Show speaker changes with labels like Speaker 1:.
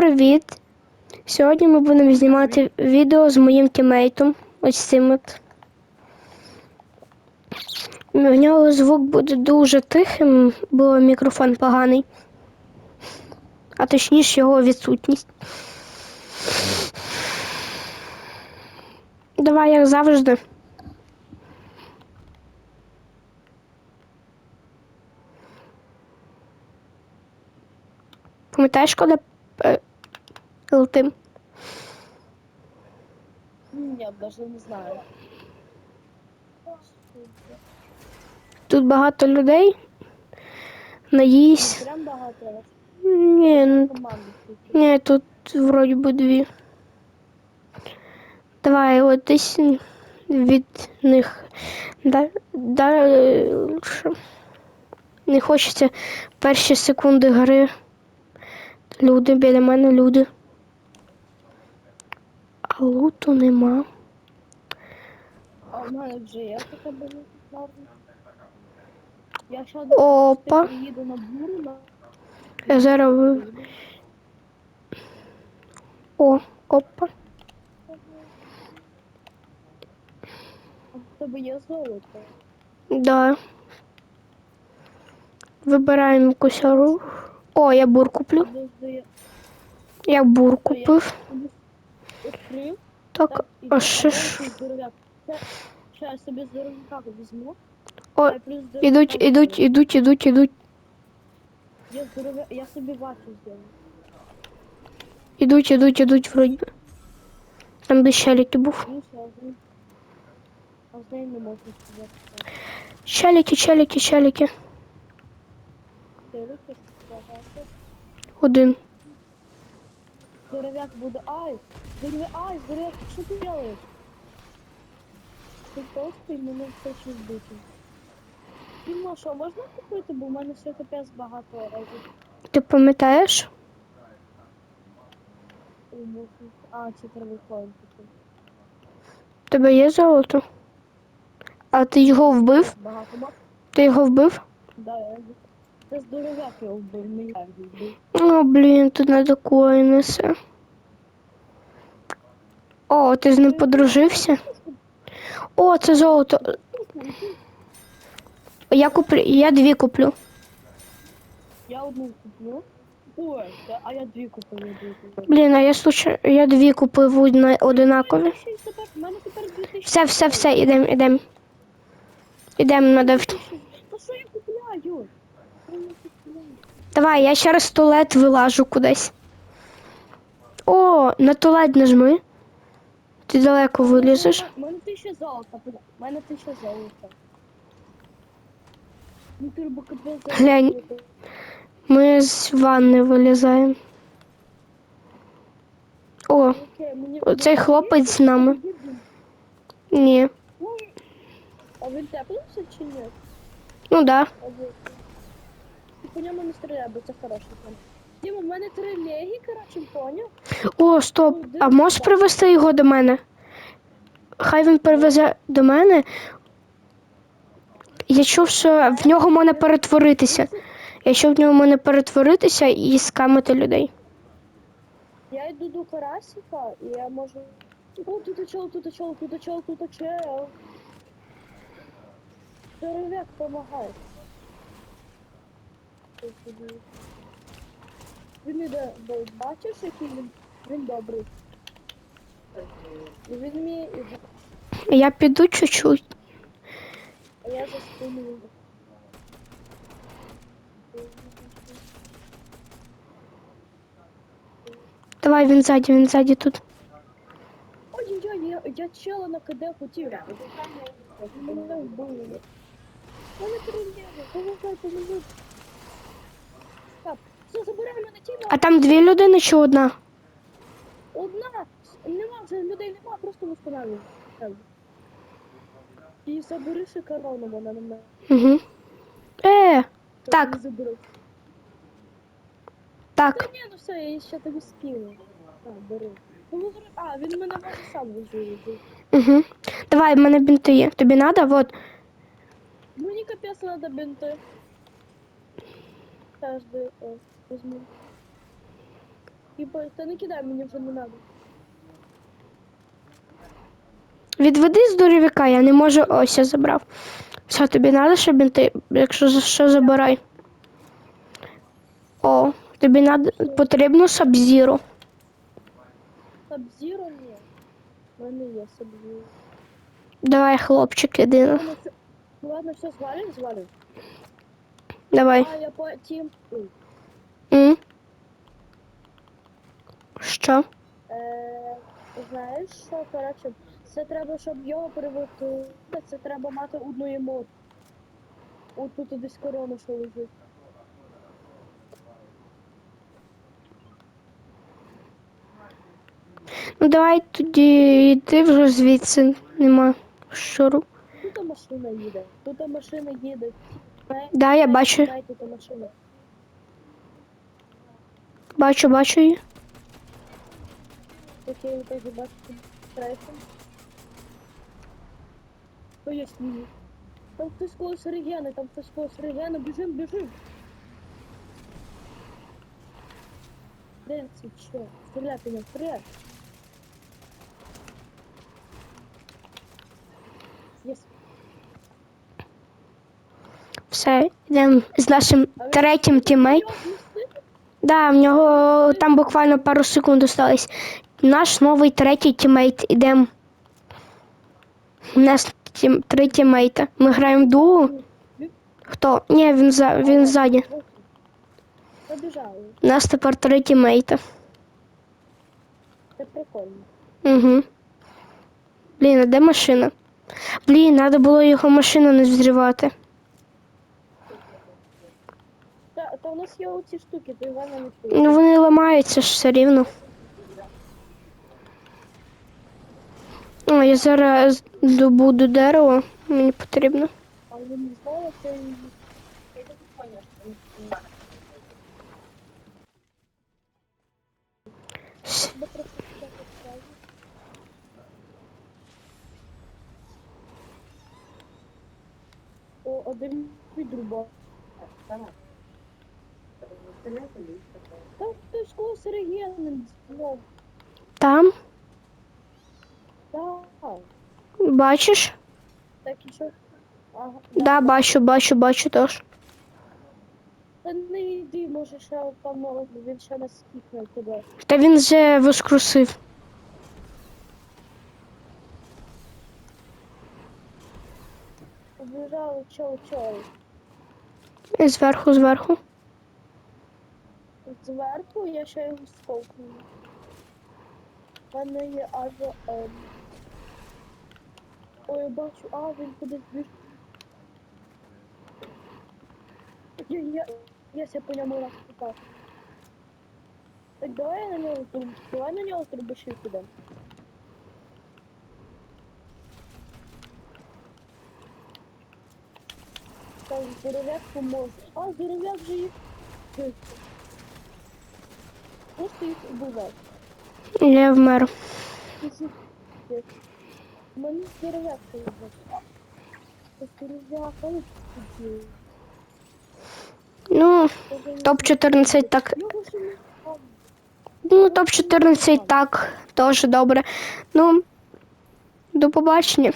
Speaker 1: привіт! Сьогодні ми будемо знімати відео з моїм тімейтом. Ось цим от. В нього звук буде дуже тихим, бо мікрофон поганий. А точніше його відсутність. Давай, як завжди. Пам'ятаєш, коли летим?
Speaker 2: Нет, даже не знаю.
Speaker 1: Тут багато людей. Наїсть.
Speaker 2: Прям багато.
Speaker 1: Ні, ну,
Speaker 2: тут.
Speaker 1: ні, тут вроді би дві. Давай, от десь від них. Да, да, е. Не хочеться перші секунди гри. Люди біля мене люди. Луту нема.
Speaker 2: А в мене вже є така була Я ще
Speaker 1: Опа.
Speaker 2: приїду на буру
Speaker 1: Я зараз. ви- О, опа.
Speaker 2: А в тебе є золото.
Speaker 1: Да. Вибираємо якусь ору. О, я бур куплю. Я бур купив.
Speaker 2: Відкрив.
Speaker 1: Так, а ще ж.
Speaker 2: ще я собі здоровяка візьму.
Speaker 1: О, ідуть, ідуть, ідуть, ідуть, ідуть.
Speaker 2: Я здоровя... Я собі вату зроблю.
Speaker 1: Ідуть, ідуть, ідуть вроді. Там де щеліки був.
Speaker 2: А з нею не можна сказати.
Speaker 1: Щеліки, щеліки, щеліки. Один.
Speaker 2: Здоровяк буде. Ай! Здоровяк, ай, здоровяк, що ти робиш? Ти і мене хочеш збити. Фільма, що можна купити, бо в мене все капець багато разів.
Speaker 1: Ти пам'ятаєш?
Speaker 2: А, цифровий коін такий.
Speaker 1: Тебе є золото? А ти його вбив?
Speaker 2: Багато мав.
Speaker 1: Ти його вбив?
Speaker 2: Да, я Це здоровяк його вбив, не я вбив.
Speaker 1: О, блін, тут надо коїни все. О, ти з ним подружився? О, це золото. Я куплю, я дві куплю.
Speaker 2: Я одну куплю. Ой, а я дві купив, я дві купив.
Speaker 1: Блін, а я случай, я дві купив одна- одинакові.
Speaker 2: Ще тепер- в мене тепер 2000.
Speaker 1: Все, все, все, ідем, ідем. Ідем, надо. в-
Speaker 2: Та що я купляю? Що я купляю?
Speaker 1: Давай, я через туалет вилажу кудись. О, на туалет нажми. Ти далеко вилізеш.
Speaker 2: У мене тисяча золота, у мене тисяча золота. Ну.
Speaker 1: Глянь. Ми з ванни вилізаємо. О, оцей хлопець з нами. Ні.
Speaker 2: А він теплився чи ні?
Speaker 1: Ну да.
Speaker 2: Ти по ньому не стріляй, бо це хороший план. Діма, в мене три легі, коротше, поняв?
Speaker 1: О, стоп. А можеш привезти його до мене? Хай він привезе до мене. Я чув, що в нього можна перетворитися. Я чув, в нього можна перетворитися і скамити людей.
Speaker 2: Я йду до Карасика, і я можу... О, тут чел, тут чел, тут чел, тут чел. Здоровяк помагає. Він іде, бо бачиш, який він, він добрий. І він вміє, і
Speaker 1: Я піду чуть-чуть.
Speaker 2: а я за спиною.
Speaker 1: Давай він ззаді, він ззаді тут.
Speaker 2: Ой-ой-ой, я, я чела на КД хотів. Мене вбили. Мене переліли, помагай, помагай. Все, тіло.
Speaker 1: А там дві людини чи одна?
Speaker 2: Одна, нема вже людей нема, просто встановлюй. І забери ще корону, вона на мене.
Speaker 1: Угу. Е, Так.
Speaker 2: не заберу.
Speaker 1: так.
Speaker 2: Та ні, ну все, я ще тобі скину. Так, бери. Ну, А, він мене може сам виживити.
Speaker 1: Угу. Давай, в мене бінти є. Тобі надо? Вот.
Speaker 2: Мені капець треба бинти. Теж би, о. Типа, та не кидай, мені вже не надо.
Speaker 1: Відведи з дурівика, я не можу. Ось я забрав. Все, тобі треба, щоб він ти, якщо за що забирай. О, тобі надо, потрібно сабзіру.
Speaker 2: Сабзіро ні. У мене є сабзіро.
Speaker 1: Давай, хлопчик.
Speaker 2: Ну ладно, все, звалим, звалим.
Speaker 1: Давай.
Speaker 2: А я потім...
Speaker 1: М? Що?
Speaker 2: Е, знаєш що, коротше, це треба, щоб його приводити, це треба мати одну емоцію. От тут десь корона, що лежить.
Speaker 1: Ну давай тоді йди вже звідси. Нема що.
Speaker 2: Тут машина їде, тут машина їде.
Speaker 1: Да, я бачу. Бачу, бачу її.
Speaker 2: Окей, я теж бачу трейсом. То є сніги. Там хтось когось регіони, там хтось когось регіони, біжим, біжим. Де це що? Стріляти не стріляти.
Speaker 1: Все, йдемо з нашим третім тімейт.
Speaker 2: Йо.
Speaker 1: Да, в нього там буквально пару секунд осталось. Наш новий третій тімейт. Ідемо. У нас тім, три тімейта. Ми граємо дуо. Хто? Ні, він за він ззаді. У нас тепер три тімейта.
Speaker 2: Це прикольно.
Speaker 1: Угу. Блін, а де машина? Блін, треба було його машину не взривати.
Speaker 2: Та, та у нас є оці штуки, то Івана не
Speaker 1: Ну вони ламаються ж все рівно. О, я зараз добуду дерево. Мені потрібно.
Speaker 2: Але не знаю, це і...
Speaker 1: С-
Speaker 2: Бо просто так. О, один відрубав. Там хтось когось регіонен знов.
Speaker 1: Там,
Speaker 2: Так,
Speaker 1: бачиш?
Speaker 2: так і що? Ага.
Speaker 1: Да, бачу, бачу, бачу теж.
Speaker 2: Та не йди, може ще ну, він ще нас скіпне тебе.
Speaker 1: Та він вже воскресив.
Speaker 2: Побіжали чол чол.
Speaker 1: Зверху, зверху.
Speaker 2: Зверху я ще його сколкну. У мене є аж М. Ой, я бачу, а він кудись біж. Я, я, я ся по ньому раз. Так давай я на нього труб... Давай на нього трубочі підемо. Так, здоровяк поможе. А, здоровяк же їх. Просто їх убивати.
Speaker 1: Я вмер.
Speaker 2: У мене поїхав. Здоровяк, а ну.
Speaker 1: Ну, топ-14 так.
Speaker 2: Стало.
Speaker 1: Ну, топ-14 так, теж добре. Ну, до побачення.